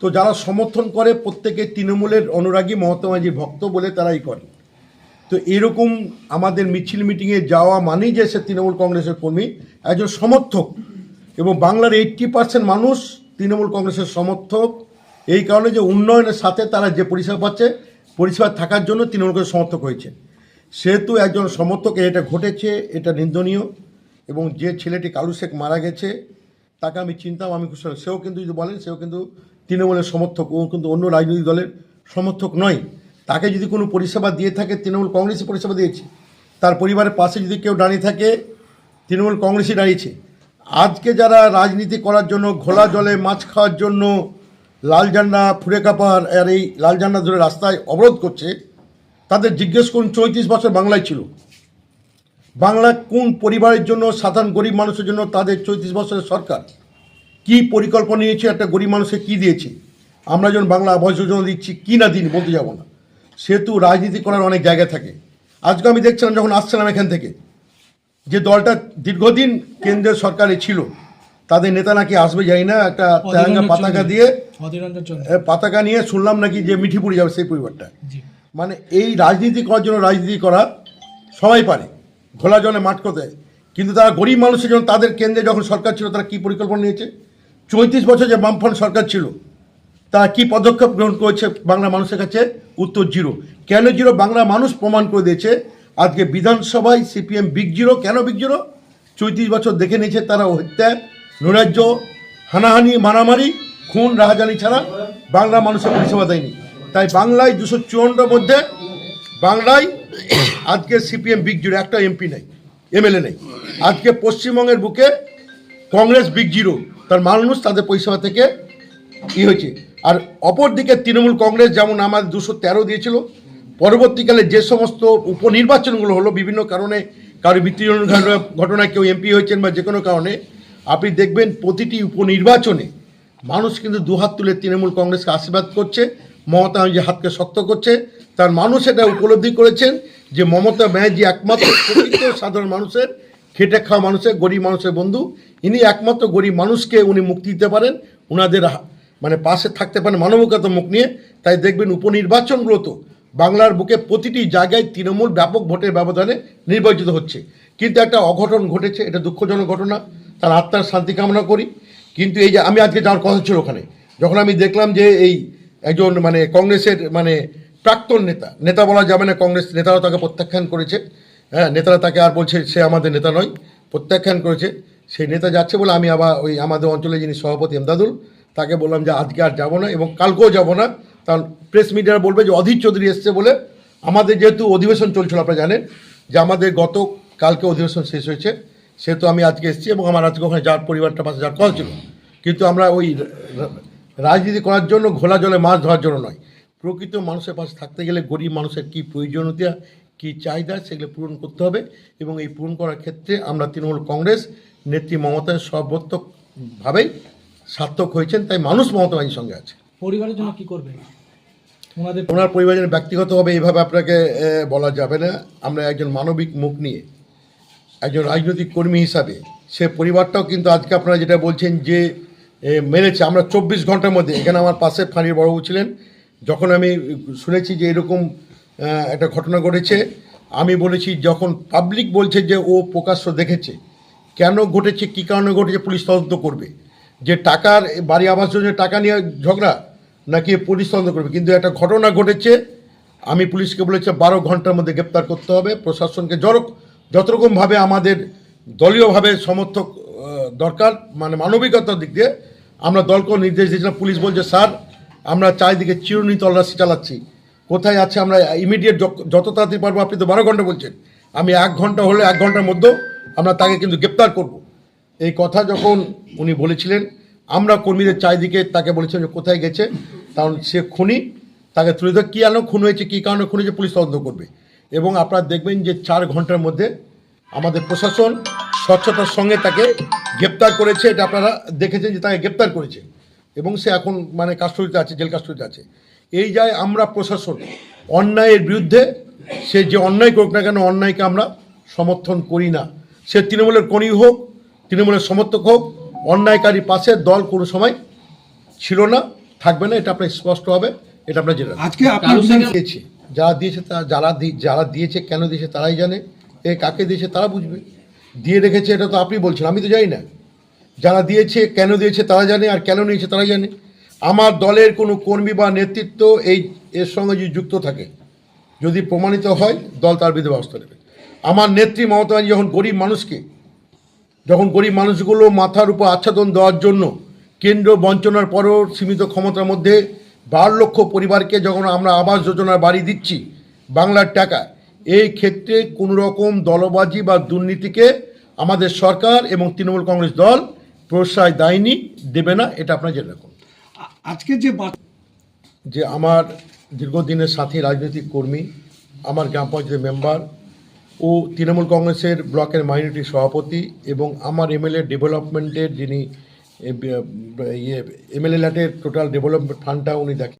তো যারা সমর্থন করে, প্রত্যেকে তৃণমূলের অনুরাগী মমতা মাঝির ভক্ত বলে তারাই করে। তো এরকম আমাদের মিছিল মিটিংয়ে যাওয়া মানেই যে সে তৃণমূল কংগ্রেসের কর্মী, একজন সমর্থক এবং বাংলার এইট্টি পার্সেন্ট মানুষ তৃণমূল কংগ্রেসের সমর্থক। এই কারণে যে উন্নয়নের সাথে তারা যে পরিষেবা পাচ্ছে, পরিষেবা থাকার জন্য তৃণমূল কংগ্রেস সমর্থক হয়েছে। সেহেতু একজন সমর্থক, এটা ঘটেছে, এটা নিন্দনীয় এবং যে ছেলেটি কালু শেখ মারা গেছে, তাকে আমি চিনতাম আমি খুশি সেও কিন্তু যদি বলেন, সেও কিন্তু তৃণমূলের সমর্থক ও কিন্তু অন্য রাজনৈতিক দলের সমর্থক নয়। তাকে যদি কোনো পরিষেবা দিয়ে থাকে, তৃণমূল কংগ্রেসই পরিষেবা দিয়েছে। তার পরিবারের পাশে যদি কেউ দাঁড়িয়ে থাকে, তৃণমূল কংগ্রেসই দাঁড়িয়েছে। আজকে যারা রাজনীতি করার জন্য, ঘোলা জলে মাছ খাওয়ার জন্য লাল ঝান্ডা ফুরে কাপার আর এই লাল ঝান্ডা ধরে রাস্তায় অবরোধ করছে, তাদের জিজ্ঞেস করুন, চৌত্রিশ বছর বাংলায় ছিল। বাংলা কোন পরিবারের জন্য, সাধারণ গরিব মানুষের জন্য তাদের চৌত্রিশ বছরের সরকার? কি পরিকল্পনা নিয়েছে একটা গরিব মানুষকে কি দিয়েছে? আমরা যখন বাংলা আবাস যোজনা দিচ্ছি কি না দিন বলতে যাব না। সেহেতু রাজনীতি করার অনেক জায়গা থাকে। আজকে আমি দেখছিলাম যখন আসছিলাম এখান থেকে যে দলটা দীর্ঘদিন কেন্দ্রের সরকারে ছিল তাদের নেতা নাকি আসবে যাই না একটা তেরাঙ্গা পতাকা দিয়ে পতাকা নিয়ে শুনলাম নাকি যে মিঠিপুরি যাবে সেই পরিবারটা। মানে এই রাজনীতি করার জন্য রাজনীতি করা সবাই পারে ঘোলা জলে মাঠ করতে কিন্তু তারা গরিব মানুষের জন্য তাদের কেন্দ্রে যখন সরকার ছিল তারা কী পরিকল্পনা নিয়েছে? চৌত্রিশ বছর যে বামফ্রন্ট সরকার ছিল, তারা কী পদক্ষেপ গ্রহণ করেছে বাংলা মানুষের কাছে? উত্তর জিরো। কেন জিরো? বাংলা মানুষ প্রমাণ করে দিয়েছে, আজকে বিধানসভায় সিপিএম বিগ জিরো। কেন বিগ জিরো? চৌত্রিশ বছর দেখে নিয়েছে তারা হত্যা নৈরাজ্য হানাহানি, মারামারি, খুন, রাহাজানি ছাড়া বাংলা মানুষের পরিষেবা দেয়নি। তাই বাংলায় দুশো চুয়ান্নর মধ্যে বাংলায় আজকে সিপিএম বিগ জিরো, একটা এমপি নেই, এমএলএ নেই। আজকে পশ্চিমবঙ্গের বুকে কংগ্রেস বিগ জিরো। তার মানুষ তাদের পরিষেবা থেকে ই হয়েছে। আর অপরদিকে তৃণমূল কংগ্রেস যেমন আমাদের দুশো তেরো দিয়েছিল, পরবর্তীকালে যে সমস্ত উপনির্বাচনগুলো হলো, বিভিন্ন কারণে কারও মৃত্যুজন ঘটনায় কেউ এমপি হয়েছেন বা যে কোনো কারণে, আপনি দেখবেন প্রতিটি উপনির্বাচনে মানুষ কিন্তু দুহাত তুলে তৃণমূল কংগ্রেসকে আশীর্বাদ করছে, মমতা ব্যানার্জি হাতকে শক্ত করছে। তার মানুষ এটা উপলব্ধি করেছেন যে মমতা ব্যানার্জি একমাত্র সাধারণ মানুষের খেটে খাওয়া মানুষের গরিব মানুষের বন্ধু। ইনি একমাত্র গরিব মানুষকে উনি মুক্তি দিতে পারেন। ওনাদের মানে পাশে থাকতে পারেন মানবিকতা মুখ নিয়ে। তাই দেখবেন উপনির্বাচনগুলো তো বাংলার বুকে প্রতিটি জায়গায় তৃণমূল ব্যাপক ভোটের ব্যবধানে নির্বাচিত হচ্ছে। কিন্তু একটা অঘটন ঘটেছে, এটা দুঃখজনক ঘটনা। তার আত্মার শান্তি কামনা করি। কিন্তু এই যে আমি আজকে যাওয়ার কথা ছিল ওখানে। যখন আমি দেখলাম যে এই একজন মানে কংগ্রেসের মানে প্রাক্তন নেতা নেতা বলা যাবে না, কংগ্রেস নেতারা তাকে প্রত্যাখ্যান করেছে। হ্যাঁ নেতারা তাকে আর বলছে, সে আমাদের নেতা নয়, প্রত্যাখ্যান করেছে। সেই নেতা যাচ্ছে বলে আমি আবার ওই আমাদের অঞ্চলে যিনি সভাপতি এমদাদুল, তাকে বললাম যে আজকে আর যাব না এবং কালকেও যাব না। কারণ প্রেস মিডিয়া বলবে যে অধীর চৌধুরী এসছে বলে আমাদের যেহেতু অধিবেশন চলছিল, আপনারা জানেন, যে আমাদের গত কালকে অধিবেশন শেষ হয়েছে, সেহেতু আমি আজকে এসেছি এবং আমার আজকে ওখানে যার পরিবারটা পাশে যার কথা ছিল। কিন্তু আমরা ওই রাজনীতি করার জন্য ঘোলা জলে মাছ ধরার জন্য নয়। প্রকৃত মানুষের পাশে থাকতে গেলে গরিব মানুষের কী প্রয়োজনীয়তা কী চাহিদা সেগুলো পূরণ করতে হবে এবং এই পূরণ করার ক্ষেত্রে আমরা তৃণমূল কংগ্রেস নেত্রী মমতার সর্বোত্তকভাবেই সার্থক হয়েছেন তাই মানুষ মমতা বাহিনীর সঙ্গে আছে। পরিবারের জন্য কি করবে ওনাদের ওনার পরিবারের ব্যক্তিগতভাবে এইভাবে আপনাকে বলা যাবে না। আমরা একজন মানবিক মুখ নিয়ে একজন রাজনৈতিক কর্মী হিসাবে সে পরিবারটাও কিন্তু আজকে আপনারা যেটা বলছেন যে এ, মেরেছে আমরা চব্বিশ ঘণ্টার মধ্যে এখানে আমার পাশে ফাঁড়ির বড়বাবু ছিলেন যখন আমি শুনেছি যে এরকম একটা ঘটনা ঘটেছে। আমি বলেছি, যখন পাবলিক বলছে যে ও প্রকাশ্য দেখেছে, কেন ঘটেছে, কী কারণে ঘটেছে, পুলিশ তদন্ত করবে? যে টাকার, বাড়ি আবাস যোজনার টাকা নিয়ে ঝগড়া, নাকি পুলিশ তদন্ত করবে? কিন্তু একটা ঘটনা ঘটেছে, আমি পুলিশকে বলেছি, বারো ঘণ্টার মধ্যে গ্রেপ্তার করতে হবে, প্রশাসনকে যত যত রকমভাবে আমাদের দলীয়ভাবে সমর্থক দরকার মানে মানবিকতার দিক দিয়ে, আমরা দলকে নির্দেশ দিয়েছিলাম, পুলিশ বলছে, স্যার, আমরা চারিদিকে চিরুনি তল্লাশি চালাচ্ছি। কোথায় আছে আমরা ইমিডিয়েট যত তাড়াতাড়ি পারব, আপনি তো বারো ঘণ্টা বলছেন। আমি এক ঘণ্টা হলে এক ঘণ্টার মধ্যেও আমরা তাকে কিন্তু গ্রেপ্তার করব। এই কথা যখন উনি বলেছিলেন, আমরা কর্মীদের চারিদিকে তাকে বলেছিলাম যে কোথায় গেছে, কারণ সে খুনি, তাকে তুলে ধরে কী আনো খুন হয়েছে, কী কারণে খুন হয়েছে, পুলিশ তদন্ত করবে। এবং আপনারা দেখবেন যে চার ঘণ্টার মধ্যে আমাদের প্রশাসন স্বচ্ছতার সঙ্গে তাকে গ্রেপ্তার করেছে, এটা আপনারা দেখেছেন যে তাকে গ্রেপ্তার করেছে। এবং সে এখন মানে কাস্টডিতে আছে, জেল কাস্টডিতে আছে। এই যায় আমরা প্রশাসন। অন্যায়ের বিরুদ্ধে সে যে অন্যায় করুক না কেন অন্যায়কে আমরা সমর্থন করি না। সে তৃণমূলের কর্মী হোক তৃণমূলের সমর্থক হোক অন্যায়কারী পাশে দল কোনো সময় ছিল না থাকবে না এটা আপনার স্পষ্ট হবে এটা আপনার জেনে আজকে দিয়েছে যারা দিয়েছে তা যারা যারা দিয়েছে কেন দিয়েছে তারাই জানে এ কাকে দিয়েছে তারা বুঝবে। দিয়ে রেখেছে এটা তো আপনি বলছেন আমি তো জানি না। যারা দিয়েছে কেন দিয়েছে তারা জানে আর কেন নিয়েছে তারা জানে। আমার দলের কোনো কর্মী বা নেতৃত্ব এই, এর সঙ্গে যদি যুক্ত থাকে, যদি প্রমাণিত হয়, দল তার বিরুদ্ধে ব্যবস্থা নেবে। আমার নেত্রী মমতা ব্যানার্জি যখন গরিব মানুষকে, যখন গরিব মানুষগুলো মাথার উপর আচ্ছাদন দেওয়ার জন্য কেন্দ্র বঞ্চনার পরও সীমিত ক্ষমতার মধ্যে বারো লক্ষ পরিবারকে যখন আমরা আবাস যোজনার বাড়ি দিচ্ছি, বাংলার টাকা, এই ক্ষেত্রে কোনো রকম দলবাজি বা দুর্নীতিকে আমাদের সরকার এবং তৃণমূল কংগ্রেস দল প্রশ্রয় দেয়নি, দেবে না, এটা আপনারা জেনে রাখুন। আজকে যে যে আমার দীর্ঘদিনের সাথী রাজনৈতিক কর্মী, আমার গ্রাম পঞ্চায়েতের মেম্বার ও তৃণমূল কংগ্রেসের ব্লকের মাইনরিটি সভাপতি এবং আমার এমএলএ ডেভেলপমেন্টের যিনি ইয়ে এমএলএ ল্যাটের টোটাল ডেভেলপমেন্ট ফান্ডটা উনি দেখেন।